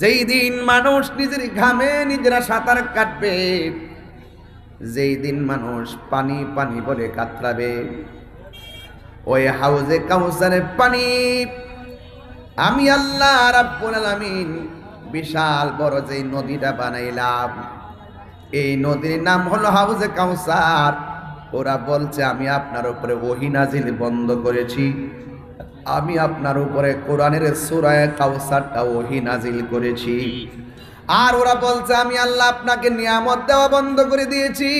যেই দিন মানুষ নিজের ঘামে নিজেরা সাঁতার কাটবে, যেই দিন মানুষ পানি পানি বলে কাতরাবে, ওই হাউজে কাউসারে পানি। আমি আল্লাহ রাব্বুল আলামিন বিশাল বড় যেই নদীটা বানাইলাম, এই নদীর নাম হলো হাউজে কাউসার। ওরা বলছে, আমি আপনার উপরে ওহি নাজিল বন্ধ করেছি। আমি আপনার উপরে কোরআনের সুরায় কাউসারটা ওহি নাজিল করেছি। আর ওরা বলছে, আমি আল্লাহ আপনাকে নিয়ামত দেওয়া বন্ধ করে দিয়েছি।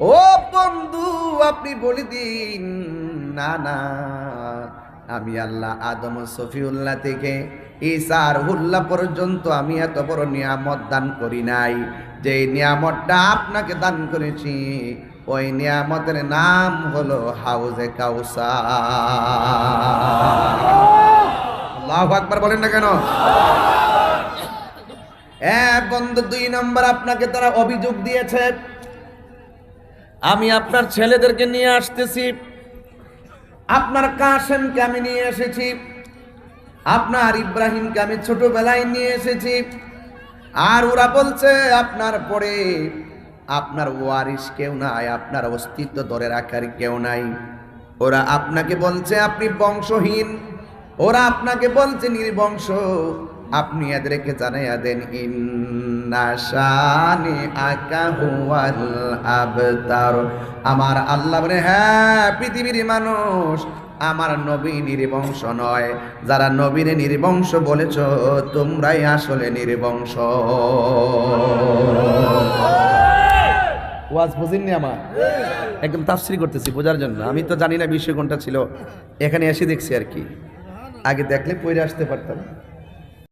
ও বন্ধু, আপনি বলে দিন, না না, আমি আল্লাহ আদম সফিউল্লাহ থেকে ঈসার হুল্লা পর্যন্ত আমি এত বড় নিয়ামত দান করি নাই। যে নিয়ামতটা আপনাকে দান করেছি ওই নিয়ামতের নাম হলো হাউজে কাউসা আল্লাহ আকবার বলেন না কেন? বন্ধু, দুই নম্বর আপনাকে তারা অভিযোগ দিয়েছে। আমি আপনার ছেলেদেরকে নিয়ে আসতেছি। আপনার কাসেমকে আমি নিয়ে এসেছি। আপনার ইব্রাহিমকে আমি ছোটবেলায় নিয়ে এসেছি। আর ওরা বলছে, আপনার পরে আপনার ওয়ারিস কেউ নাই, আপনার অস্তিত্ব ধরে রাখার কেউ নাই। ওরা আপনাকে বলছে আপনি বংশহীন, ওরা আপনাকে বলছে নির্বংশ। আপনি এদেরকে জানাইয়া দেন ইন্নাশানি আকা হুয়াল আবতার। আমার আল্লাহ বলে হ্যাঁ পৃথিবীর মানুষ, আমার নবী নির্বংশ নয়। যারা নবীরে নির্বংশ বলেছ, তোমরাই আসলে নির্বংশ। ওয়াজ বুঝিননি আমার। একদম তাফসির করতেছি বোঝার জন্য। আমি তো জানি না বিষয় কোনটা ছিল। এখানে এসে দেখছি আর কি। আগে দেখলে পড়ে আসতে পারতাম।